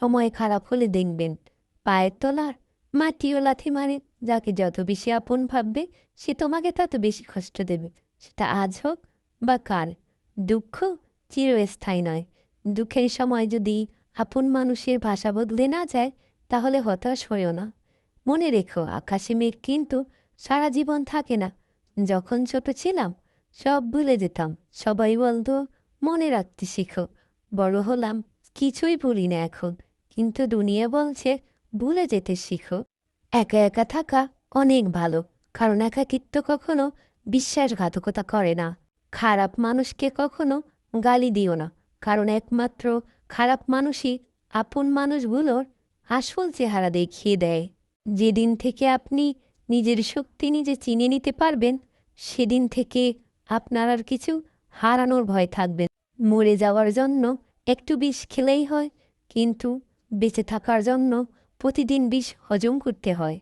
সময় খারাপ হলে দেখবেন, পায়ের তলার মাটিও লাথি মারে, যাকে যত বেশি আপন ভাববে, সে তোমাকে তত বেশি কষ্ট দেবে। সেটা আজ হোক বা কাল, দুঃখ চিরস্থায়ী নয়। দুঃখের সময় যদি আপন মানুষের ভাষা বদলে না যায়, তাহলে হতাশ হইও না। মনে রেখো, আকাশে মেঘ কিন্তু সারা জীবন থাকে না। যখন ছোট ছিলাম, সব ভুলে যেতাম। সবাই বলতো, মনে রাখতে শিখো। বড় হলাম, কিছুই ভুলি না এখন। কিন্তু দুনিয়া বলছে, ভুলে যেতে শিখো। একা একা থাকা অনেক ভালো, কারণ একাকিত্ব কখনো বিশ্বাসঘাতকতা করে না। খারাপ মানুষকে কখনো গালি দিও না, কারণ একমাত্র খারাপ মানুষই আপন মানুষগুলোর আসল চেহারা দেখিয়ে দেয়। যেদিন থেকে আপনি নিজের শক্তি নিজে চিনে নিতে পারবেন, সেদিন থেকে আপনার আর কিছু হারানোর ভয় থাকবে মরে যাওয়ার জন্য একটু বিষ খেলেই হয়, কিন্তু বেঁচে থাকার জন্য প্রতিদিন বিষ হজম করতে হয়।